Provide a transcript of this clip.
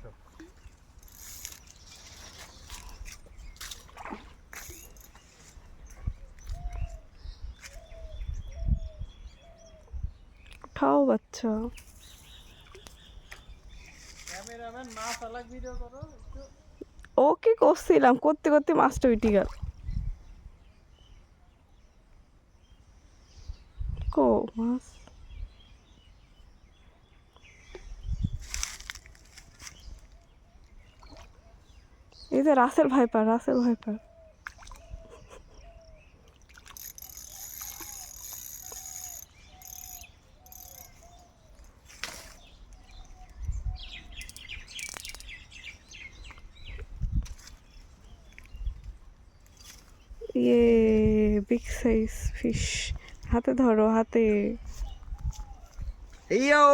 আসো। খাও বাচ্চা। কি করছিলাম? করতে করতে মাছটা উঠে গেল। কো মাছ। এই যে রাসেল ভাইপার রাসেল ভাইপার। ইয়ে বিগ সাইজ ফিশ হাতে ধরো হাতে। ইয়ো